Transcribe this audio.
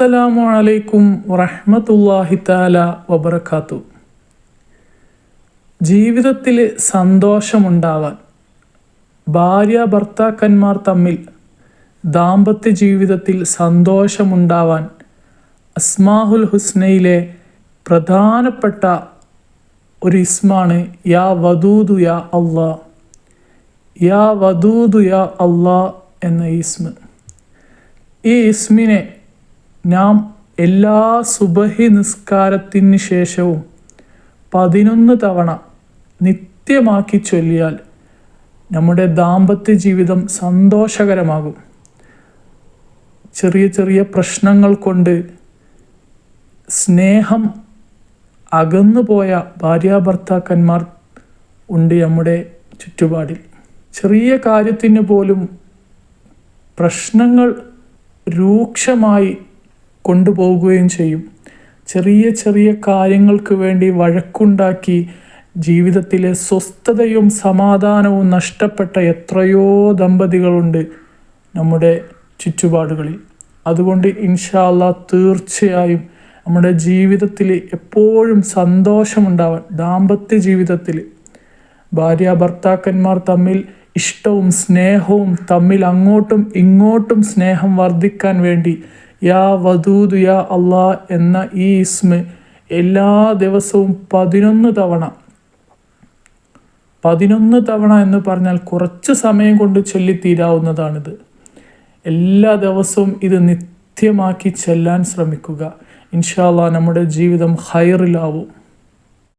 അസ്സലാമു അലൈക്കും വറഹ്മത്തുള്ളാഹി തആല വബർക്കാത്തു ജീവിതത്തിൽ സന്തോഷമുണ്ടാവാൻ ഭാര്യ ഭർത്താക്കന്മാർ തമ്മിൽ ദാമ്പത്യ ജീവിതത്തിൽ സന്തോഷമുണ്ടാവാൻ അസ്മാഹുൽ ഹുസ്നയിലെ പ്രധാനപ്പെട്ട ഒരു ഇസ്മാണ് യാ വദൂദു യാ അള്ളാ. യാ വദൂദു യാ അള്ളാ എന്ന ഇസ്മ. ഈ ഇസ്മിനെ നാം എല്ലാ സുബഹി നിസ്കാരത്തിന് ശേഷവും പതിനൊന്ന് തവണ നിത്യമാക്കി ചൊല്ലിയാൽ നമ്മുടെ ദാമ്പത്യ ജീവിതം സന്തോഷകരമാകും. ചെറിയ ചെറിയ പ്രശ്നങ്ങൾ കൊണ്ട് സ്നേഹം അകന്നുപോയ ഭാര്യാഭർത്താക്കന്മാർ ഉണ്ട് നമ്മുടെ ചുറ്റുപാടിൽ. ചെറിയ കാര്യത്തിന് പോലും പ്രശ്നങ്ങൾ രൂക്ഷമായി കൊണ്ടുപോവുകയും ചെയ്യും. ചെറിയ ചെറിയ കാര്യങ്ങൾക്ക് വേണ്ടി വഴക്കുണ്ടാക്കി ജീവിതത്തിലെ സ്വസ്ഥതയും സമാധാനവും നഷ്ടപ്പെട്ട എത്രയോ ദമ്പതികളുണ്ട് നമ്മുടെ ചുറ്റുപാടുകളിൽ. അതുകൊണ്ട് ഇൻഷാല്ല തീർച്ചയായും നമ്മുടെ ജീവിതത്തിൽ എപ്പോഴും സന്തോഷമുണ്ടാവാൻ ദാമ്പത്യ ജീവിതത്തിൽ. ഭാര്യ ഭർത്താക്കന്മാർ തമ്മിൽ ഇഷ്ടവും സ്നേഹവും തമ്മിൽ അങ്ങോട്ടും ഇങ്ങോട്ടും സ്നേഹം വർദ്ധിക്കാൻ വേണ്ടി യാ വധൂദ് യാ അള്ളാ എന്ന ഈ ഇസ്മ എല്ലാ ദിവസവും പതിനൊന്ന് തവണ. പതിനൊന്ന് തവണ എന്ന് പറഞ്ഞാൽ കുറച്ച് സമയം കൊണ്ട് ചൊല്ലിത്തീരാവുന്നതാണിത്. എല്ലാ ദിവസവും ഇത് നിത്യമാക്കി ചെല്ലാൻ ശ്രമിക്കുക. ഇൻഷാല്ല നമ്മുടെ ജീവിതം ഹൈറിലാവും.